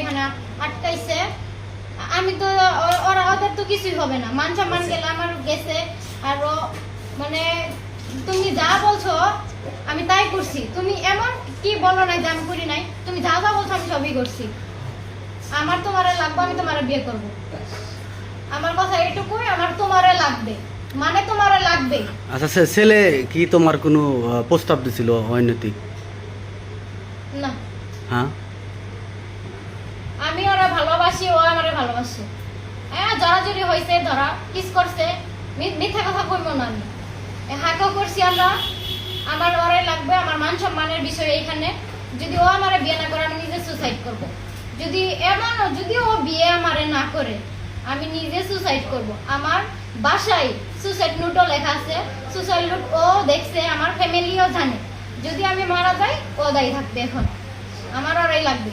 এখানে আটকাইছে। আমি তো ওরা ওদের তো কিছুই হবে না। মান সম্মান গেলে আমার গেছে। আর মানে তুমি যা বলছো আমি তাই করছি। তুমি এমন কি বলো নাই যে আমি করি নাই? তুমি যা যা বলছো আমি সবই করছি। আমার তোমারে লাগবে আমি তোমারে বিয়ে করব। আমার কথা এটুকুই আমার তোমারে লাগবে। মানে তোমারে লাগবে। আচ্ছা ছেলে কি তোমার কোনো প্রস্তাব দিছিল অনৈতিক? না। হ্যাঁ? ভালোবাসি, ও আমারে ভালোবাসে। হ্যাঁ জড়াজড়ি হয়েছে ধরা, কিস করছে। মিথ্যা কথা কইব না আমি। হাঁকও করছি আমরা আমার ওরে লাগবে, আমার মান সম্মানের বিষয় এইখানে। যদি ও আমারে বিয়ে না করে, আমি নিজে সুসাইড করব। যদি এমন, যদি ও বিয়ে আমারে না করে, আমি নিজে সুসাইড করব। আমার বাসায় সুসাইড নোটও লেখা আছে। সুসাইড নোট ও দেখছে, আমার ফ্যামিলিও জানে। যদি আমি মারা যাই, ও দায়ী থাকবে এখন। আমার ওরাই লাগবে।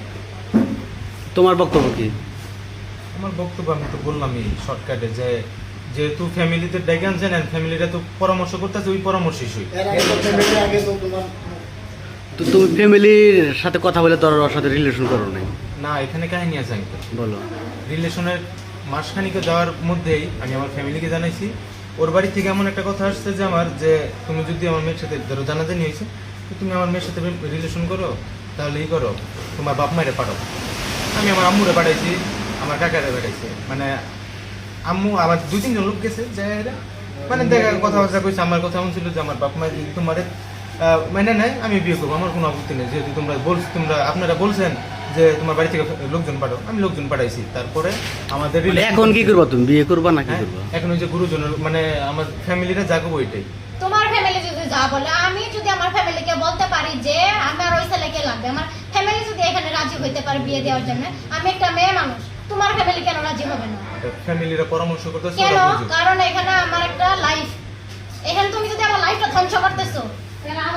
তোমার বক্তব্য কি? আমার বক্তব্য আমি তো বললামই শর্টকাটে যে যেহেতু ফ্যামিলিতে ডেকে আনছেন ফ্যামিলিটা তো পরামর্শ করতেছে ওই পরামর্শই সই। তো তো তুমি ফ্যামিলির সাথে কথা বলে তোর ওর সাথে রিলেশন করো নাই? না এখানে কাহিনী আছে আঙ্কেল। বলো। রিলেশনের মাসখানিকে যাওয়ার মধ্যেই আমি আমার ফ্যামিলিকে জানাইছি। ওর বাড়ি থেকে এমন একটা কথা আসছে যে আমার যে তুমি যদি আমার মেয়ের সাথে ধরো জানাজানি হয়েছে তো তুমি আমার মেয়ের সাথে রিলেশন করো তাহলে এই করো তোমার বাপ মায়ের পাঠাও। আমি আমার আম্মুরে পাঠাইছি আমার কাকারে পাঠাইছি। মানে আম্মু আমার দুই তিনজন লোক গেছে যে এরা। মানে দেখা কথাবার্তা কইছে আমার কথা শুনছিল যে আমার বাপ মা যদি তোমার মানে নেয় আমি বিয়ে করব আমার কোনো আপত্তি নেই। যেহেতু তোমরা বলছো তোমরা আপনারা বলছেন যে তোমার বাড়ি থেকে লোকজন পাঠাও আমি লোকজন পাঠাইছি। তারপরে আমাদের মানে এখন কি করবা তুমি? বিয়ে করবা না কি হ্যাঁ, করবা? এখন ওই যে গুরুজনের মানে আমার ফ্যামিলিরা জাগবো ওইটাই তোমার ফ্যামিলি যদি যা বলে আমি যদি আমার ফ্যামিলিকে বলতে পারি যে আমার ওই ছেলেকে লাগবে আমার ফ্যামিলি যদি হইতে পারে বিয়ে দেওয়ার জন্য। আমি একটা মেয়ে মানুষ তোমার ফ্যামিলি কেন রাজি হবে না? ফ্যামিলির পরামর্শ করতেছে কেন? কারণ এখানে আমার একটা লাইফ এখানে তুমি যদি আমার লাইফটা ধ্বংস করতেছো তাহলে আমার